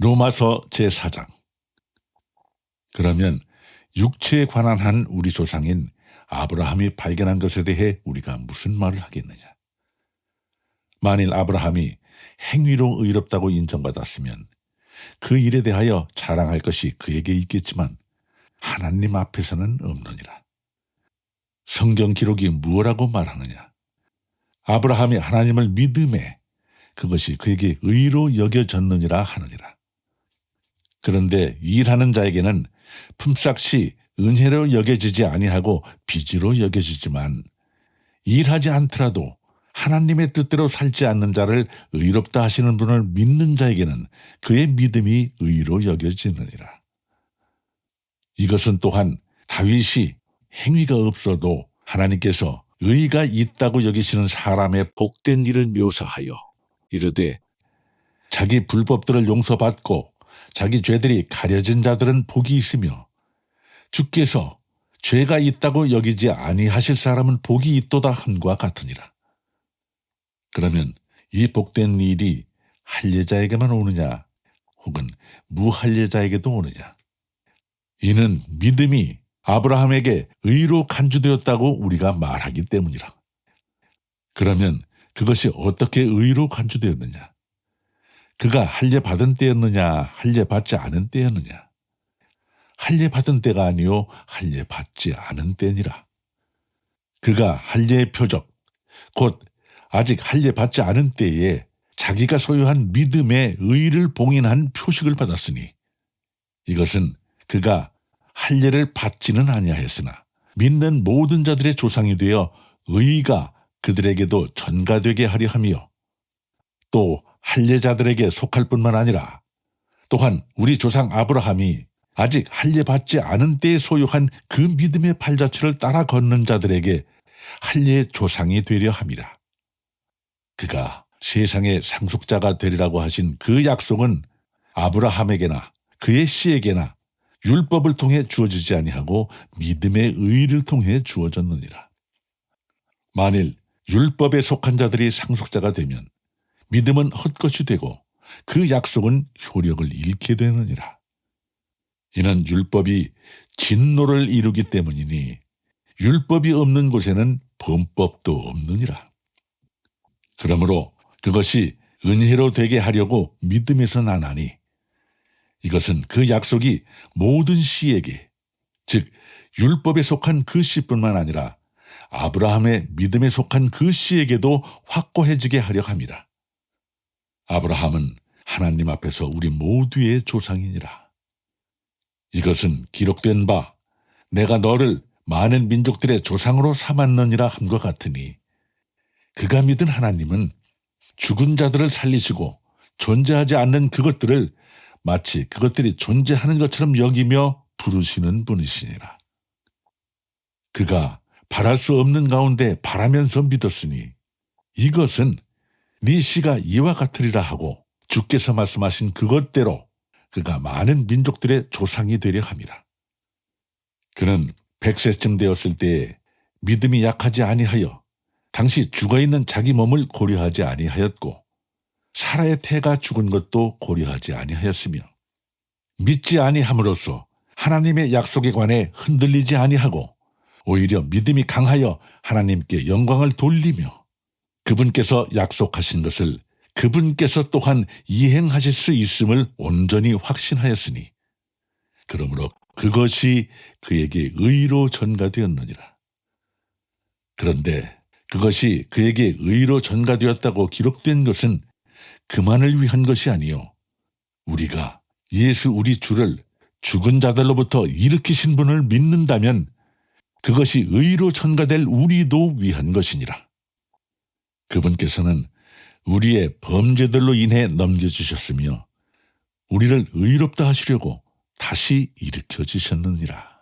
로마서 제4장. 그러면 육체에 관한 한 우리 조상인 아브라함이 발견한 것에 대해 우리가 무슨 말을 하겠느냐? 만일 아브라함이 행위로 의롭다고 인정받았으면 그 일에 대하여 자랑할 것이 그에게 있겠지만 하나님 앞에서는 없느니라. 성경 기록이 무엇라고 말하느냐? 아브라함이 하나님을 믿음에 그것이 그에게 의로 여겨졌느니라 하느니라. 그런데 일하는 자에게는 품삯이 은혜로 여겨지지 아니하고 빚으로 여겨지지만 일하지 않더라도 하나님의 뜻대로 살지 않는 자를 의롭다 하시는 분을 믿는 자에게는 그의 믿음이 의로 여겨지느니라. 이것은 또한 다윗이 행위가 없어도 하나님께서 의가 있다고 여기시는 사람의 복된 일을 묘사하여 이르되 자기 불법들을 용서받고 자기 죄들이 가려진 자들은 복이 있으며 주께서 죄가 있다고 여기지 아니하실 사람은 복이 있도다 함과 같으니라. 그러면 이 복된 일이 할례자에게만 오느냐 혹은 무할례자에게도 오느냐 이는 믿음이 아브라함에게 의로 간주되었다고 우리가 말하기 때문이라. 그러면 그것이 어떻게 의로 간주되었느냐? 그가 할례 받은 때였느냐, 할례 받지 않은 때였느냐? 할례 받은 때가 아니요 할례 받지 않은 때니라. 그가 할례의 표적, 곧 아직 할례 받지 않은 때에 자기가 소유한 믿음의 의를 봉인한 표식을 받았으니 이것은 그가 할례를 받지는 아니하였으나 믿는 모든 자들의 조상이 되어 의가 그들에게도 전가되게 하려 하며 또 할례자들에게 속할 뿐만 아니라 또한 우리 조상 아브라함이 아직 할례 받지 않은 때에 소유한 그 믿음의 발자취를 따라 걷는 자들에게 할례의 조상이 되려 함이라. 그가 세상의 상속자가 되리라고 하신 그 약속은 아브라함에게나 그의 씨에게나 율법을 통해 주어지지 아니하고 믿음의 의를 통해 주어졌느니라. 만일 율법에 속한 자들이 상속자가 되면 믿음은 헛것이 되고 그 약속은 효력을 잃게 되느니라. 이는 율법이 진노를 이루기 때문이니 율법이 없는 곳에는 범법도 없느니라. 그러므로 그것이 은혜로 되게 하려고 믿음에서 나나니 이것은 그 약속이 모든 씨에게 즉 율법에 속한 그 씨뿐만 아니라 아브라함의 믿음에 속한 그 씨에게도 확고해지게 하려 함이라. 아브라함은 하나님 앞에서 우리 모두의 조상이니라. 이것은 기록된 바 내가 너를 많은 민족들의 조상으로 삼았느니라 함과 같으니 그가 믿은 하나님은 죽은 자들을 살리시고 존재하지 않는 그것들을 마치 그것들이 존재하는 것처럼 여기며 부르시는 분이시니라. 그가 바랄 수 없는 가운데 바라면서 믿었으니 이것은 네 시가 이와 같으리라 하고 주께서 말씀하신 그것대로 그가 많은 민족들의 조상이 되려 함이라. 그는 백세쯤 되었을 때에 믿음이 약하지 아니하여 당시 죽어 있는 자기 몸을 고려하지 아니하였고 사라의 태가 죽은 것도 고려하지 아니하였으며 믿지 아니함으로써 하나님의 약속에 관해 흔들리지 아니하고 오히려 믿음이 강하여 하나님께 영광을 돌리며 그분께서 약속하신 것을 그분께서 또한 이행하실 수 있음을 온전히 확신하였으니 그러므로 그것이 그에게 의로 전가되었느니라. 그런데 그것이 그에게 의로 전가되었다고 기록된 것은 그만을 위한 것이 아니요 우리가 예수 우리 주를 죽은 자들로부터 일으키신 분을 믿는다면 그것이 의로 전가될 우리도 위한 것이니라. 그분께서는 우리의 범죄들로 인해 넘겨주셨으며 우리를 의롭다 하시려고 다시 일으켜 주셨느니라.